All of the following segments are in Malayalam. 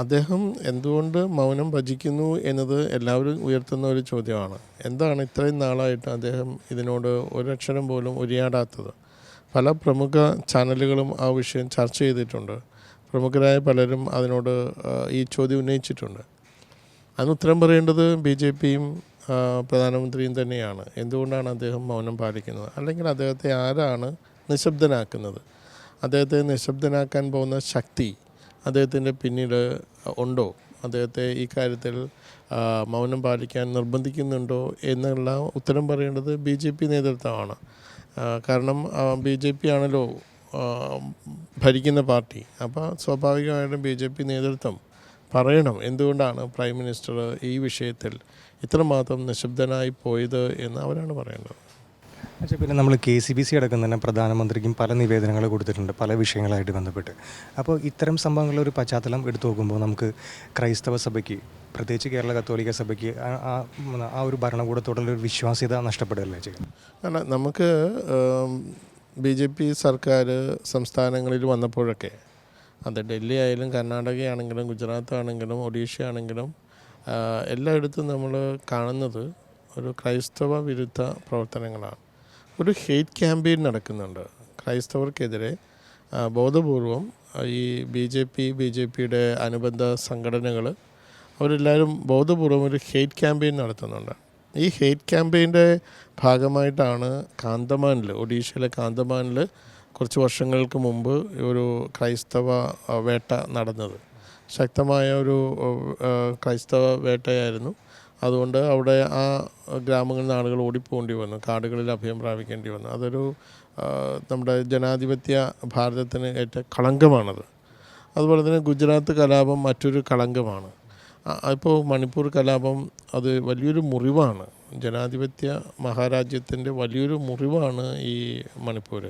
അദ്ദേഹം എന്തുകൊണ്ട് മൗനം ഭജിക്കുന്നു എന്നത് എല്ലാവരും ഉയർത്തുന്ന ഒരു ചോദ്യമാണ്. എന്താണ് ഇത്രയും നാളായിട്ട് അദ്ദേഹം ഇതിനോട് ഒരക്ഷരം പോലും ഉരിയാടാത്തത്? പല പ്രമുഖ ചാനലുകളും ആ വിഷയം ചർച്ച ചെയ്തിട്ടുണ്ട്. പ്രമുഖരായ പലരും അതിനോട് ഈ ചോദ്യം ഉന്നയിച്ചിട്ടുണ്ട്. അതിന് ഉത്തരം പറയേണ്ടത് ബി ജെ പിയും പ്രധാനമന്ത്രിയും തന്നെയാണ്. എന്തുകൊണ്ടാണ് അദ്ദേഹം മൗനം പാലിക്കുന്നത്? അല്ലെങ്കിൽ അദ്ദേഹത്തെ ആരാണ് നിശബ്ദനാക്കുന്നത്? അദ്ദേഹത്തെ നിശബ്ദനാക്കാൻ പോകുന്ന ശക്തി അദ്ദേഹത്തിന്റെ പിന്നീട് ഉണ്ടോ? അദ്ദേഹത്തെ ഈ കാര്യത്തിൽ മൗനം പാലിക്കാൻ നിർബന്ധിക്കുന്നുണ്ടോ എന്നുള്ള ഉത്തരം പറയേണ്ടത് ബി ജെ പി നേതൃത്വമാണ്. കാരണം ബി ജെ പി ആണല്ലോ ഭരിക്കുന്ന പാർട്ടി. അപ്പോൾ സ്വാഭാവികമായിട്ടും ബി ജെ പി നേതൃത്വം പറയണം. എന്തുകൊണ്ടാണ് പ്രൈം മിനിസ്റ്റർ ഈ വിഷയത്തിൽ ഇത്രമാത്രം നിശബ്ദനായി പോയത് എന്ന് അവരാണ് പറയേണ്ടത്? പക്ഷേ പിന്നെ നമ്മൾ കെ സി ബി സി അടക്കം തന്നെ പ്രധാനമന്ത്രിക്കും പല നിവേദനങ്ങൾ കൊടുത്തിട്ടുണ്ട് പല വിഷയങ്ങളായിട്ട് ബന്ധപ്പെട്ട്. അപ്പോൾ ഇത്തരം സംഭവങ്ങളുടെ ഒരു പശ്ചാത്തലം എടുത്തു നോക്കുമ്പോൾ നമുക്ക് ക്രൈസ്തവ സഭയ്ക്ക് പ്രത്യേകിച്ച് കേരള കത്തോലിക്ക സഭയ്ക്ക് ആ- ഒരു ഭരണകൂടത്തോടുള്ള ഒരു വിശ്വാസ്യത നഷ്ടപ്പെടുകയല്ലേ ചെയ്യുന്നത്? അല്ല നമുക്ക് ബി ജെ പി സർക്കാർ സംസ്ഥാനങ്ങളിൽ വന്നപ്പോഴൊക്കെ അത് ഡൽഹി ആയാലും കർണാടക ആണെങ്കിലും ഗുജറാത്ത് ആണെങ്കിലും ഒഡീഷ ആണെങ്കിലും എല്ലായിടത്തും നമ്മൾ കാണുന്നത് ഒരു ക്രൈസ്തവ വിരുദ്ധ പ്രവർത്തനങ്ങളാണ്. ഒരു ഹെയ്റ്റ് ക്യാമ്പയിൻ നടക്കുന്നുണ്ട്. ക്രൈസ്തവർക്കെതിരെ ബോധപൂർവം ഈ B J P B J പിയുടെ അനുബന്ധ സംഘടനകൾ അവരെല്ലാവരും ബോധപൂർവം ഒരു ഹെയ്റ്റ് ക്യാമ്പയിൻ നടത്തുന്നുണ്ട്. ഈ ഹെയ്റ്റ് ക്യാമ്പയിന്റെ ഭാഗമായിട്ടാണ് കാന്തമാനിൽ ഒഡീഷയിലെ കാന്തമാനിൽ കുറച്ച് വർഷങ്ങൾക്ക് മുമ്പ് ഒരു ക്രൈസ്തവ വേട്ട നടന്നത്. ശക്തമായ ഒരു ക്രൈസ്തവ വേട്ടയായിരുന്നു. അതുകൊണ്ട് അവിടെ ആ ഗ്രാമങ്ങളിൽ നിന്ന് ആളുകൾ ഓടിപ്പോകേണ്ടി വന്നു കാടുകളിൽ അഭയം പ്രാപിക്കേണ്ടി വന്നു. അതൊരു നമ്മുടെ ജനാധിപത്യ ഭാരതത്തിന് ഏറ്റ കളങ്കമാണത്. അതുപോലെ തന്നെ ഗുജറാത്ത് കലാപം മറ്റൊരു കളങ്കമാണ്. ഇപ്പോൾ മണിപ്പൂർ കലാപം അത് വലിയൊരു മുറിവാണ്. ജനാധിപത്യ മഹാരാജ്യത്തിന്റെ വലിയൊരു മുറിവാണ് ഈ മണിപ്പൂർ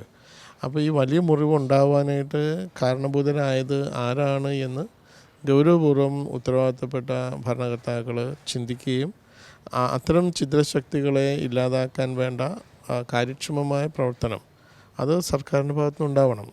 അപ്പോൾ ഈ വലിയ മുറിവ് ഉണ്ടാവാനായിട്ട് കാരണഭൂതരായത് ആരാണ് എന്ന് ഗൗരവപൂർവം ഉത്തരവാദിത്തപ്പെട്ട ഭരണകർത്താക്കൾ ചിന്തിക്കുകയും അത്തരം ചിദ്രശക്തികളെ ഇല്ലാതാക്കാൻ വേണ്ട കാര്യക്ഷമമായ പ്രവർത്തനം അത് സർക്കാരിന്റെ ഭാഗത്തുനിന്ന് ഉണ്ടാവണം